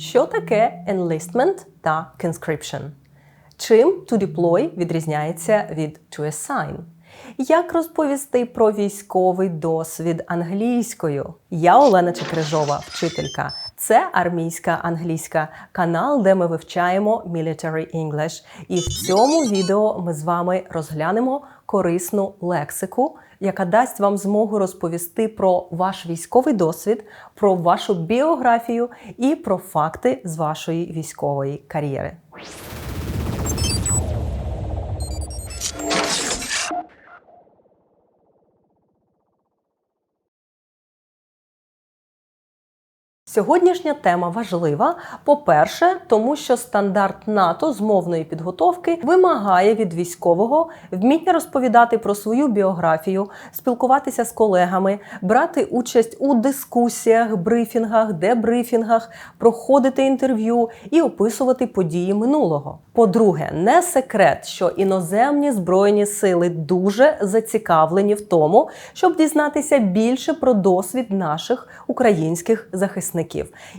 Що таке enlistment та conscription? Чим to deploy відрізняється від to assign? Як розповісти про військовий досвід англійською? Я Олена Чекрижова, вчителька. Це армійська англійська канал, де ми вивчаємо Military English. І в цьому відео ми з вами розглянемо корисну лексику, яка дасть вам змогу розповісти про ваш військовий досвід, про вашу біографію і про факти з вашої військової кар'єри. Сьогоднішня тема важлива. По-перше, тому що стандарт НАТО з мовної підготовки вимагає від військового вміння розповідати про свою біографію, спілкуватися з колегами, брати участь у дискусіях, брифінгах, дебрифінгах, проходити інтерв'ю і описувати події минулого. По-друге, не секрет, що іноземні збройні сили дуже зацікавлені в тому, щоб дізнатися більше про досвід наших українських захисників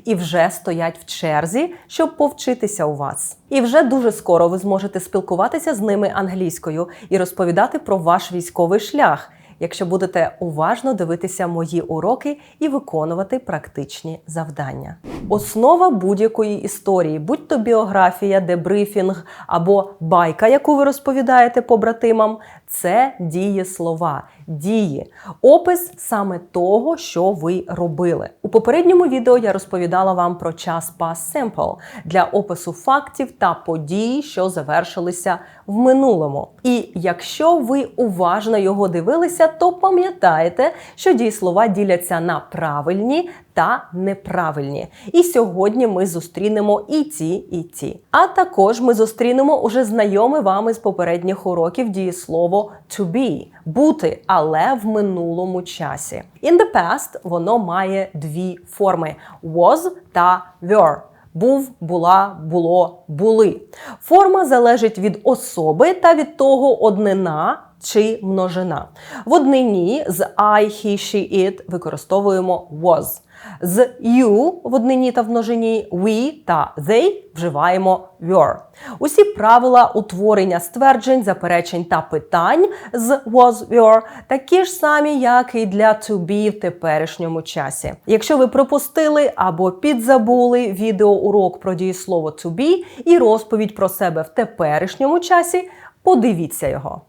і вже стоять в черзі, щоб повчитися у вас. І вже дуже скоро ви зможете спілкуватися з ними англійською і розповідати про ваш військовий шлях. Якщо будете уважно дивитися мої уроки і виконувати практичні завдання. Основа будь-якої історії, будь то біографія, дебрифінг або байка, яку ви розповідаєте побратимам, це дієслова, дії, опис саме того, що ви робили. У попередньому відео я розповідала вам про час past simple для опису фактів та подій, що завершилися в минулому. І якщо ви уважно його дивилися, то пам'ятаєте, що дієслова діляться на правильні та неправильні. І сьогодні ми зустрінемо і ці, і ці. А також ми зустрінемо уже знайоме вами з попередніх уроків дієслово to be бути, але в минулому часі. In the past воно має дві форми: was та were. Був, була, було, були. Форма залежить від особи та від того однина чи множина. В однині з I, he, she, it використовуємо was. З you в однині та в множині we та they вживаємо were. Усі правила утворення стверджень, заперечень та питань з was were такі ж самі, як і для to be в теперішньому часі. Якщо ви пропустили або підзабули відеоурок про дієслово to be і розповідь про себе в теперішньому часі, подивіться його.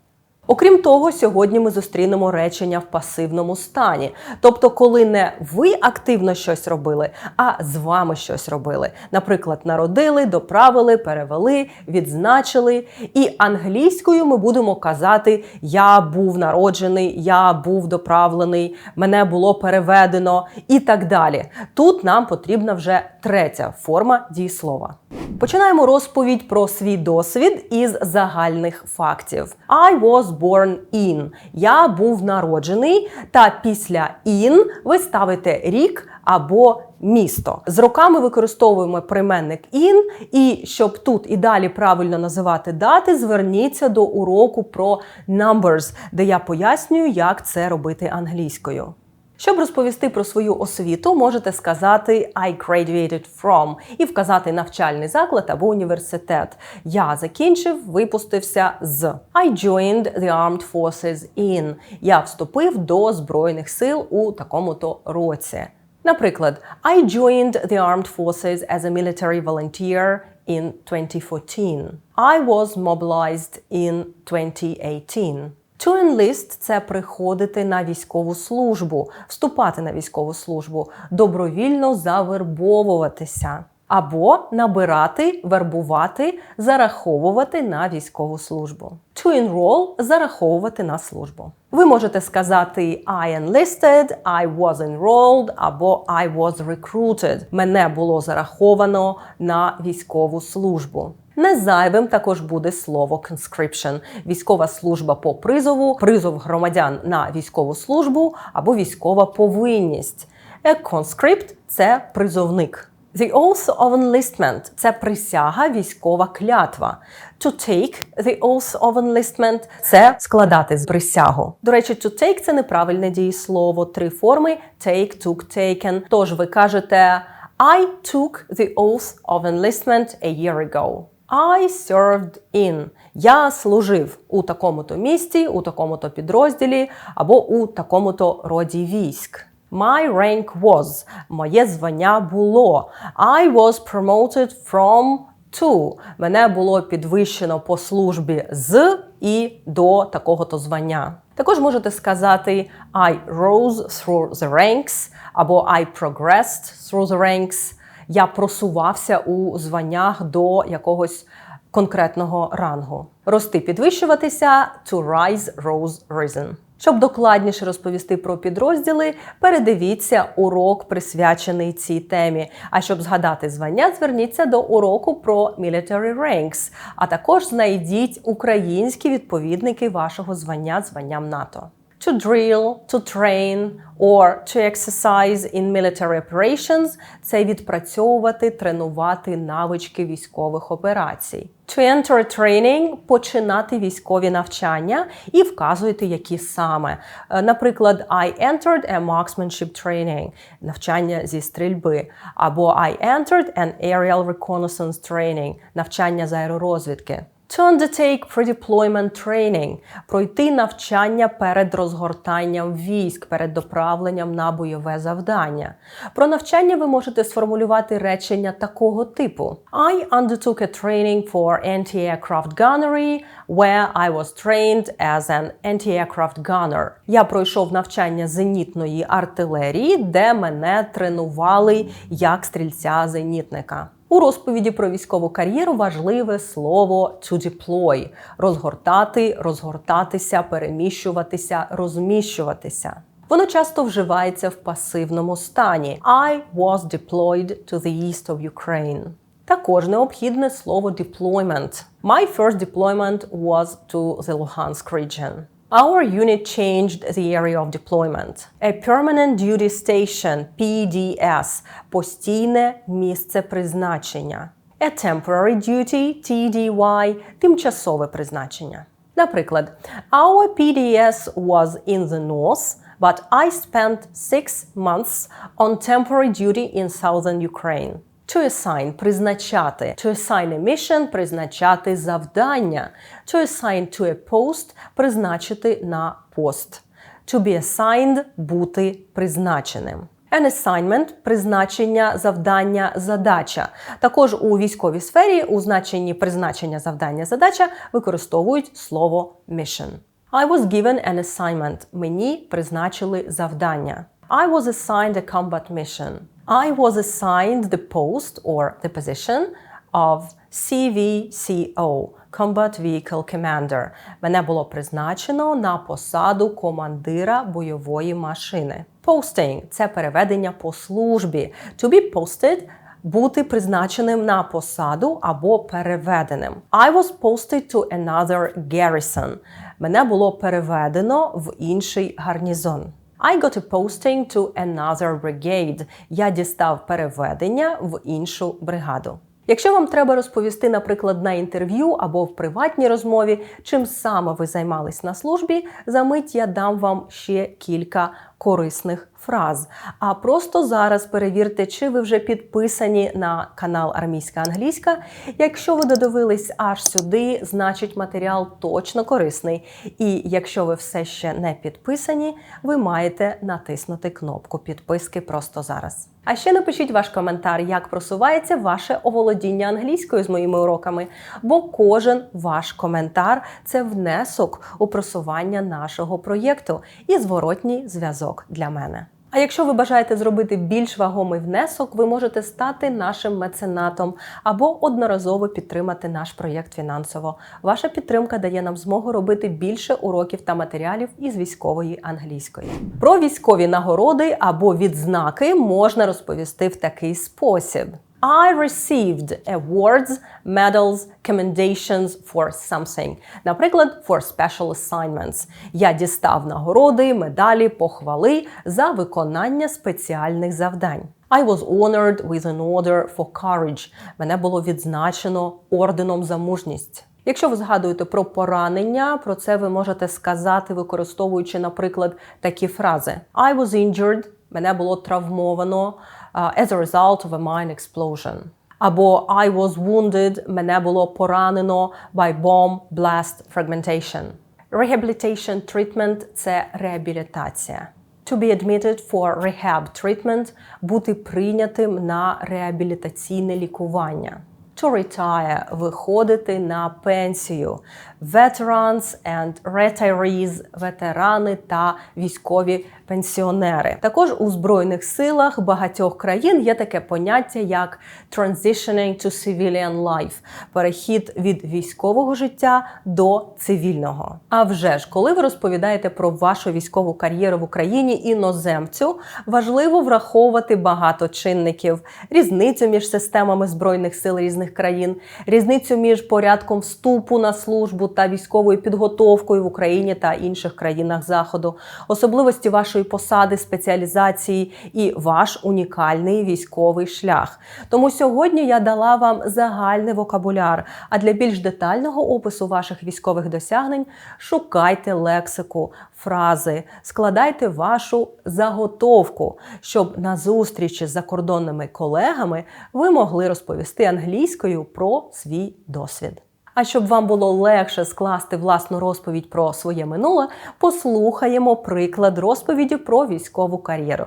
Окрім того, сьогодні ми зустрінемо речення в пасивному стані, тобто, коли не ви активно щось робили, а з вами щось робили. Наприклад, народили, доправили, перевели, відзначили. І англійською ми будемо казати Я був народжений, я був доправлений, мене було переведено і так далі. Тут нам потрібна вже третя форма дієслова. Починаємо розповідь про свій досвід із загальних фактів. I was born in. Я був народжений, та після in ви ставите рік або місто. З роками використовуємо прийменник in, і щоб тут і далі правильно називати дати, зверніться до уроку про numbers, де я пояснюю, як це робити англійською. Щоб розповісти про свою освіту, можете сказати I graduated from і вказати навчальний заклад або університет. Я закінчив, випустився з I joined the armed forces in. Я вступив до Збройних сил у такому-то році. Наприклад, I joined the armed forces as a military volunteer in 2014. I was mobilized in 2018. To enlist – це приходити на військову службу, вступати на військову службу, добровільно завербовуватися. Або набирати, вербувати, зараховувати на військову службу. To enroll – зараховувати на службу. Ви можете сказати I enlisted, I was enrolled або I was recruited. Мене було зараховано на військову службу. Не зайвим також буде слово conscription – військова служба по призову, призов громадян на військову службу або військова повинність. A conscript – це призовник. The oath of enlistment – це присяга військова клятва. To take the oath of enlistment – це складати з присягу. До речі, to take – це неправильне дієслово. Три форми – take, took, taken. Тож ви кажете I took the oath of enlistment a year ago. I served in. Я служив у такому-то місті, у такому-то підрозділі або у такому-то роді військ. My rank was. Моє звання було. I was promoted from to. Мене було підвищено по службі з і до такого-то звання. Також можете сказати I rose through the ranks або I progressed through the ranks. Я просувався у званнях до якогось конкретного рангу. Рости підвищуватися to rise, rose, risen. Щоб докладніше розповісти про підрозділи, передивіться урок, присвячений цій темі. А щоб згадати звання, зверніться до уроку про military ranks, а також знайдіть українські відповідники вашого звання званням НАТО. To drill, to train or to exercise in military operations – це відпрацьовувати, тренувати навички військових операцій. To enter a training – починати військові навчання і вказуйте, які саме. Е, Наприклад, I entered a marksmanship training – навчання зі стрільби, або I entered an aerial reconnaissance training – навчання з аеророзвідки. To undertake pre-deployment training – пройти навчання перед розгортанням військ, перед доправленням на бойове завдання. Про навчання ви можете сформулювати речення такого типу: I undertook a training for anti-aircraft gunnery, where I was trained as an anti-aircraft gunner. Я пройшов навчання зенітної артилерії, де мене тренували як стрільця-зенітника. У розповіді про військову кар'єру важливе слово to deploy – розгортати, розгортатися, переміщуватися, розміщуватися. Воно часто вживається в пасивному стані. I was deployed to the east of Ukraine. Також необхідне слово deployment. My first deployment was to the Luhansk region. Our unit changed the area of deployment. A permanent duty station PDS – постійне місце призначення. A temporary duty TDY – тимчасове призначення. Наприклад, our PDS was in the north, but I spent six months on temporary duty in southern Ukraine. To assign – призначати. To assign a mission – призначати завдання. To assign to a post – призначити на пост. To be assigned – бути призначеним. An assignment – призначення, завдання, задача. Також у військовій сфері у значенні призначення, завдання, задача використовують слово mission. I was given an assignment. Мені призначили завдання. I was assigned a combat mission. I was assigned the post or the position of CVCO – Combat Vehicle Commander. Мене було призначено на посаду командира бойової машини. Posting – це переведення по службі. To be posted – бути призначеним на посаду або переведеним. I was posted to another garrison. Мене було переведено в інший гарнізон. I got a posting to another brigade. Я дістав переведення в іншу бригаду. Якщо вам треба розповісти, наприклад, на інтерв'ю або в приватній розмові, чим саме ви займались на службі, за мить я дам вам ще кілька корисних фраз. А просто зараз перевірте, чи ви вже підписані на канал Армійська Англійська. Якщо ви додивились аж сюди, значить матеріал точно корисний. І якщо ви все ще не підписані, ви маєте натиснути кнопку підписки просто зараз. А ще напишіть ваш коментар, як просувається ваше оволодіння англійською з моїми уроками, бо кожен ваш коментар це внесок у просування нашого проєкту і зворотній зв'язок для мене. А якщо ви бажаєте зробити більш вагомий внесок, ви можете стати нашим меценатом або одноразово підтримати наш проєкт фінансово. Ваша підтримка дає нам змогу робити більше уроків та матеріалів із військової англійської. Про військові нагороди або відзнаки можна розповісти в такий спосіб. I received awards, medals, commendations for something. Наприклад, for special assignments. Я дістав нагороди, медалі, похвали за виконання спеціальних завдань. I was honored with an order for courage. Мене було відзначено орденом за мужність. Якщо ви згадуєте про поранення, про це ви можете сказати, використовуючи, наприклад, такі фрази: I was injured, мене було травмовано. uh, as a result of a mine explosion. Або I was wounded, мене було поранено by bomb blast fragmentation. Rehabilitation treatment – це реабілітація. To be admitted for rehab treatment – бути прийнятим на реабілітаційне лікування. To retire – виходити на пенсію. Veterans and retirees – ветерани та військові пенсіонери. Також у Збройних силах багатьох країн є таке поняття як transitioning to civilian life – перехід від військового життя до цивільного. А вже ж, коли ви розповідаєте про вашу військову кар'єру в Україні іноземцю, важливо враховувати багато чинників: різницю між системами збройних сил різних країн, різницю між порядком вступу на службу та військовою підготовкою в Україні та інших країнах заходу, особливості вашої посади, спеціалізації і ваш унікальний військовий шлях. Тому сьогодні я дала вам загальний вокабуляр. А для більш детального опису ваших військових досягнень шукайте лексику, фрази, складайте вашу заготовку, щоб на зустрічі з закордонними колегами ви могли розповісти англійською про свій досвід. А щоб вам було легше скласти власну розповідь про своє минуле, послухаємо приклад розповіді про військову кар'єру.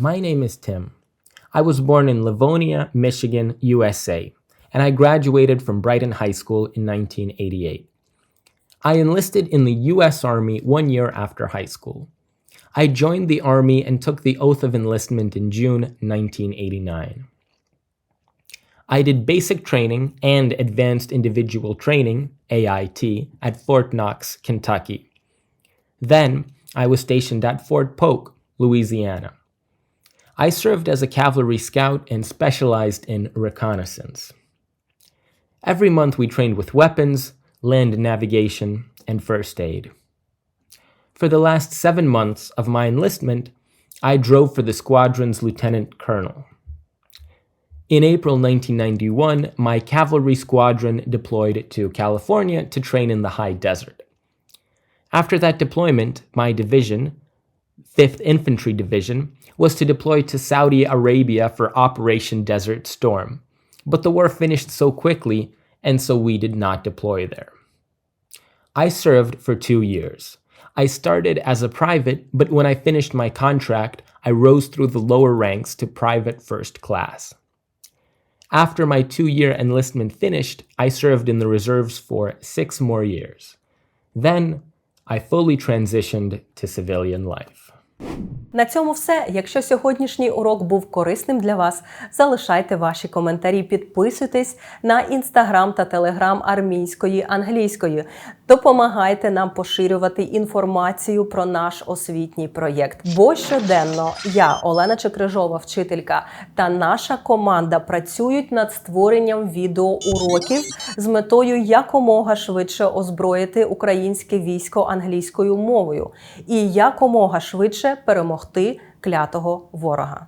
My name is Tim. I was born in Livonia, Michigan, USA, and I graduated from Brighton High School in 1988. I enlisted in the US Army one year after high school. I joined the Army and took the oath of enlistment in June 1989. I did basic training and advanced individual training, AIT, at Fort Knox, Kentucky. Then I was stationed at Fort Polk, Louisiana. I served as a cavalry scout and specialized in reconnaissance. Every month we trained with weapons, land navigation, and first aid. For the last seven months of my enlistment, I drove for the squadron's lieutenant colonel. In April 1991, my cavalry squadron deployed to California to train in the high desert. After that deployment, my division, 5th Infantry Division, was to deploy to Saudi Arabia for Operation Desert Storm. But the war finished so quickly, and so we did not deploy there. I served for two years. I started as a private, but when I finished my contract, I rose through the lower ranks to private first class. After my two year enlistment finished, I served in the reserves for six more years. Then I fully transitioned to civilian life. На цьому все. Якщо сьогоднішній урок був корисним для вас, залишайте ваші коментарі, підписуйтесь на інстаграм та телеграм армійської англійської. Допомагайте нам поширювати інформацію про наш освітній проєкт. Бо щоденно я, Олена Чекрижова, вчителька, та наша команда працюють над створенням відеоуроків з метою якомога швидше озброїти українське військо англійською мовою і якомога швидше перемогти клятого ворога.